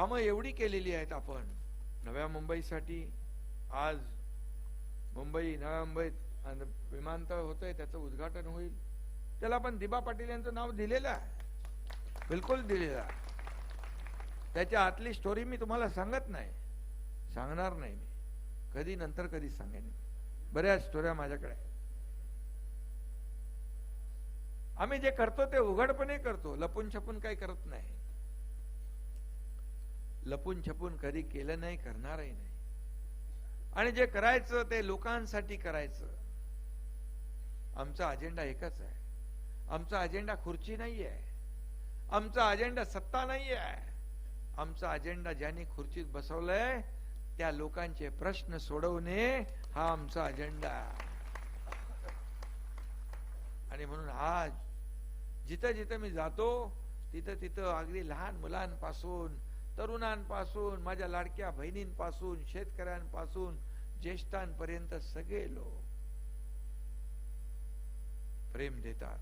कामं एवढी केलेली आहेत आपण. नव्या मुंबईसाठी आज मुंबई नव्या मुंबईत आणि विमानतळ होतंय त्याचं उद्घाटन होईल. त्याला आपण दिबा पाटील यांचं नाव दिलेलं आहे. बिलकुल दिलेलं आहे. त्याच्या आतली स्टोरी मी तुम्हाला सांगत नाही. सांगणार नाही मी. कधी नंतर कधी सांगेन बऱ्याच स्टोऱ्या माझ्याकडे आहेत. आम्ही जे करतो ते उघडपणे करतो. लपून छपून काही करत नाही. लपून छपून कधी केलं नाही करणारही नाही. आणि जे करायचं ते लोकांसाठी करायचं. आमचा अजेंडा एकच आहे. आमचा अजेंडा खुर्ची नाही आहे आमचा अजेंडा सत्ता नाही आहे आमचा अजेंडा ज्यांनी खुर्चीत बसवलंय त्या लोकांचे प्रश्न सोडवणे हा आमचा अजेंडा आणि म्हणून आज जिथं जिथं मी जातो तिथं तिथं अगदी लहान मुलांपासून तरुणांपासून माझ्या लाडक्या बहिणींपासून शेतकऱ्यांपासून ज्येष्ठांपर्यंत सगळे लोक प्रेम देतात.